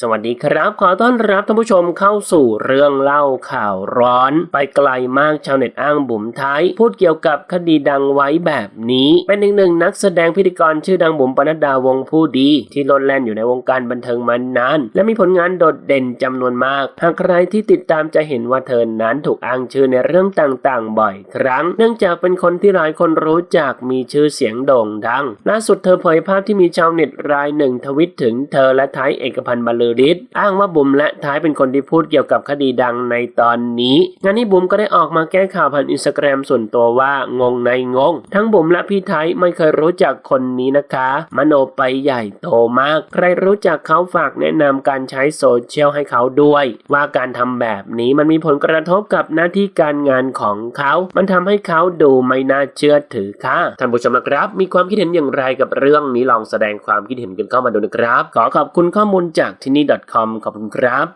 สวัสดีครับ ขอต้อนรับท่านผู้ชมเข้าสู่เรื่องเล่าข่าวร้อน ไปไกลมากชาวเน็ตอ้างบุ๋มไทยพูดเกี่ยวกับคดีดังไว้แบบนี้ เป็นอีกหนึ่งนักแสดงพิธีกรชื่อดังบุ๋มปนัดดาวงผู้ดี ที่โลดแล่นอยู่ในวงการบันเทิงมานาน และมีผลงานโดดเด่นจำนวนมาก หากใครที่ติดตามจะเห็นว่าเธอนั้นถูกอ้างชื่อในเรื่องต่างๆ บ่อยครั้ง เนื่องจากเป็นคนที่หลายคนรู้จักมีชื่อเสียงโด่งดังล่าสุดเธอเผยภาพที่มีชาวเน็ตรายหนึ่งทวิตถึงเธอและท้ายเอกพันธ์บรรลือฤทธิ์อ้างว่าบุ๋มและท้ายเป็นคนที่พูดเกี่ยวกับคดีดังในตอนนี้งานนี้บุ๋มก็ได้ออกมาแก้ข่าวผ่านอินสตาแกรมส่วนตัวว่างงในงง ทั้งบุ๋มและพี่ไทยไม่เคยรู้จักคนนี้นะคะ มโนไปใหญ่โตมาก ใครรู้จักเขาฝากแนะนำการใช้โซเชียลให้เขาด้วย ว่าการทำแบบนี้มันมีผลกระทบกับหน้าที่การงานของเขา มันทำให้เขาดูไม่น่าเชื่อถือค่ะท่านผู้ชมนะครับ มีความคิดเห็นอย่างไรกับเรื่องนี้ลองแสดงความคิดเห็นกันเข้ามาดูนะครับ ขอขอบคุณข้อมูลจากที่นี่ .com ขอบคุณครับ